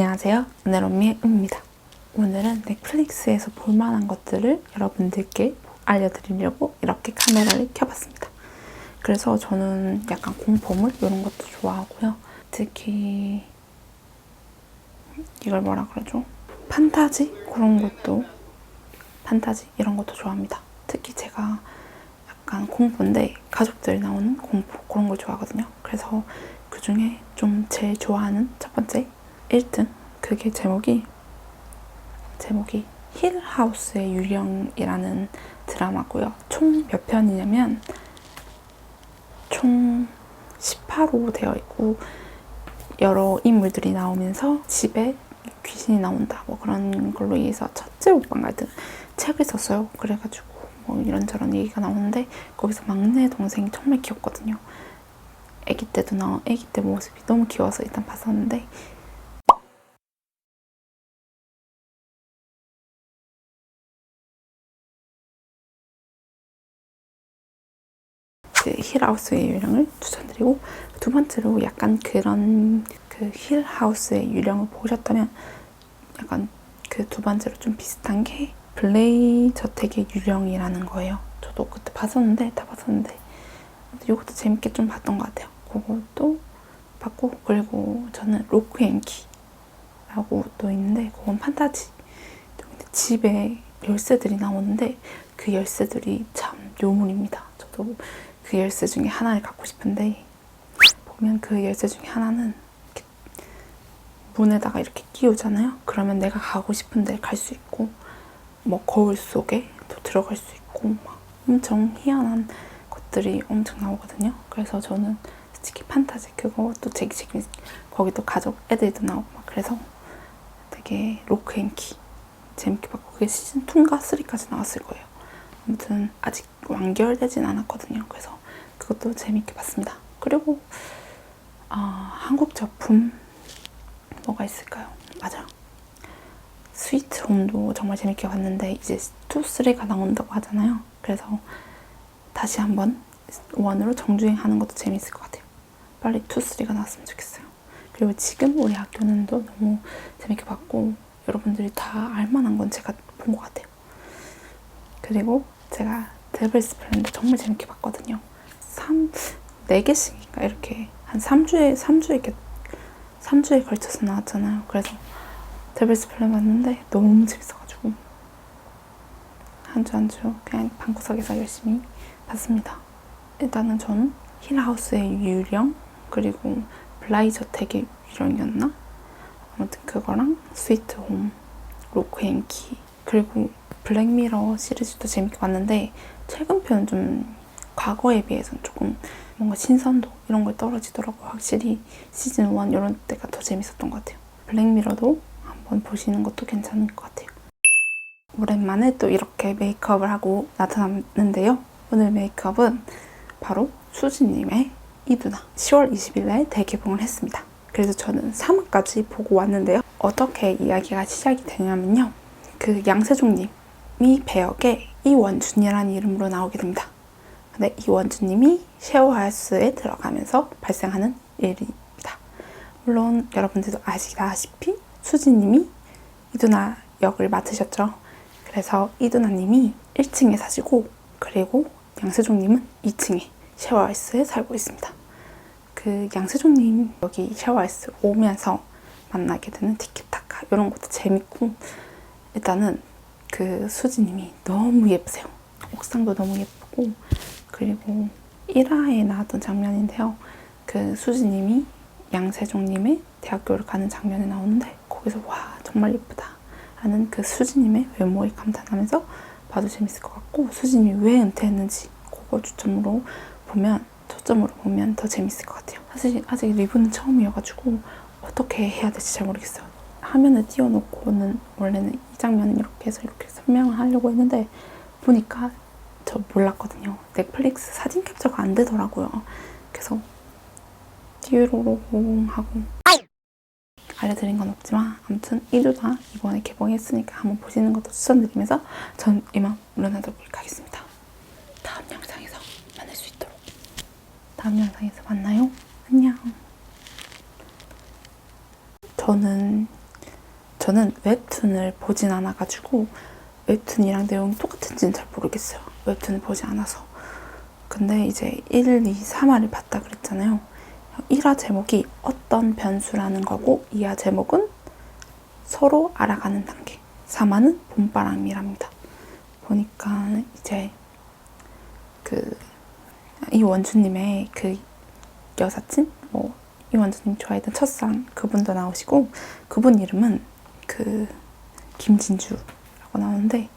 안녕하세요. 은혜롬미의 은입니다. 오늘은 넷플릭스에서 볼만한 것들을 여러분들께 알려드리려고 이렇게 카메라를 켜봤습니다. 그래서 저는 약간 공포물 이런 것도 좋아하고요. 특히 이걸 뭐라 그러죠? 판타지 그런 것도 판타지 이런 것도 좋아합니다. 특히 제가 약간 공포인데 가족들이 나오는 공포 그런 걸 좋아하거든요. 그래서 그 중에 좀 제일 좋아하는 첫 번째 1등 그게 제목이 제목이 힐하우스의 유령이라는 드라마고요. 총 몇 편이냐면 총 18호 되어 있고 여러 인물들이 나오면서 집에 귀신이 나온다 뭐 그런 걸로 인해서 첫째 오빠가 책을 썼어요. 그래가지고 뭐 이런저런 얘기가 나오는데 거기서 막내 동생이 정말 귀엽거든요. 아기 때도 나 아기 때 모습이 너무 귀여워서 일단 봤었는데 그 힐하우스의 유령을 추천드리고 두 번째로 약간 그런 그 힐하우스의 유령을 보셨다면 약간 그 두 번째로 좀 비슷한 게 블레이 저택의 유령이라는 거예요. 저도 그때 봤었는데 다 봤었는데 이것도 재밌게 좀 봤던 것 같아요. 그것도 봤고 그리고 저는 로크 앤키라고 또 있는데 그건 판타지. 집에 열쇠들이 나오는데 그 열쇠들이 참 요물입니다. 저도 그 열쇠 중에 하나를 갖고 싶은데 보면 그 열쇠 중에 하나는 문에다가 이렇게 끼우잖아요. 그러면 내가 가고 싶은 데 갈 수 있고 뭐 거울 속에 또 들어갈 수 있고 막 엄청 희한한 것들이 엄청 나오거든요. 그래서 저는 솔직히 판타지 그것도 되게 재밌 거기도 가족 애들도 나오고 막 그래서 되게 로크 앤키 재밌게 봤고 그게 시즌 2인가 3까지 나왔을 거예요. 아무튼 아직 완결되진 않았거든요. 그래서 그것도 재밌게 봤습니다. 그리고 아, 한국 작품 뭐가 있을까요? 맞아. 스위트 홈도 정말 재밌게 봤는데 이제 2, 3가 나온다고 하잖아요. 그래서 다시 한번 원으로 정주행하는 것도 재밌을 것 같아요. 빨리 2, 3가 나왔으면 좋겠어요. 그리고 지금 우리 학교는도 너무 재밌게 봤고 여러분들이 다 알만한 건 제가 본 것 같아요. 그리고 제가 데블스 플랜도 정말 재밌게 봤거든요. 3, 4개씩인가 이렇게 한 3주에, 3주에 이렇게 3주에 걸쳐서 나왔잖아요. 그래서 데블스 플랜 봤는데 너무 재밌어가지고 한주 한주 그냥 방구석에서 열심히 봤습니다. 일단은 저는 힐하우스의 유령 그리고 블라이 저택의 유령이었나? 아무튼 그거랑 스위트 홈, 로크 앤키 그리고 블랙미러 시리즈도 재밌게 봤는데 최근 편은 좀 과거에 비해서는 조금 뭔가 신선도 이런 걸 떨어지더라고요. 확실히 시즌 1 이런 때가 더 재밌었던 것 같아요. 블랙미러도 한번 보시는 것도 괜찮을 것 같아요. 오랜만에 또 이렇게 메이크업을 하고 나타났는데요. 오늘 메이크업은 바로 수지님의 이두나 10월 20일에 대개봉을 했습니다. 그래서 저는 3화까지 보고 왔는데요. 어떻게 이야기가 시작이 되냐면요. 그 양세종님이 배역에 이원준이라는 이름으로 나오게 됩니다. 근데 이원준님이 쉐어하우스에 들어가면서 발생하는 일입니다. 물론 여러분들도 아시다시피 수지님이 이두나 역을 맡으셨죠. 그래서 이두나님이 1층에 사시고 그리고 양세종님은 2층에 쉐어하우스에 살고 있습니다. 그 양세종님 여기 쉐어하우스 오면서 만나게 되는 티키타카 이런 것도 재밌고 일단은 그 수지님이 너무 예쁘세요. 옥상도 너무 예쁘고 그리고 1화에 나왔던 장면인데요. 그 수지님이 양세종님의 대학교를 가는 장면이 나오는데 거기서 와 정말 예쁘다 라는 그 수지님의 외모에 감탄하면서 봐도 재밌을 것 같고 수지님이 왜 은퇴했는지 그거 초점으로 보면 초점으로 보면 더 재밌을 것 같아요. 사실 아직 리뷰는 처음이어가지고 어떻게 해야 될지 잘 모르겠어요. 화면을 띄워놓고는 원래는 이 장면은 이렇게 해서 이렇게 설명을 하려고 했는데 보니까 저 몰랐거든요. 넷플릭스 사진 캡처가 안 되더라고요. 그래서 띠로롱 하고 알려드린 건 없지만 아무튼 1주다 이번에 개봉했으니까 한번 보시는 것도 추천드리면서 전 이만 물러나도록 하겠습니다. 다음 영상에서 만날 수 있도록 다음 영상에서 만나요. 안녕. 저는 저는 웹툰을 보진 않아가지고 웹툰이랑 내용이 똑같은지는 잘 모르겠어요. 웹툰을 보지 않아서. 근데 이제 1, 2, 3화를 봤다 그랬잖아요. 1화 제목이 어떤 변수라는 거고 2화 제목은 서로 알아가는 단계. 3화는 봄바람이랍니다. 보니까 이제 그 이 원주님의 그 여사친 뭐 이원주님 좋아했던 첫사랑 그분도 나오시고 그분 이름은 그 김진주라고 나오는데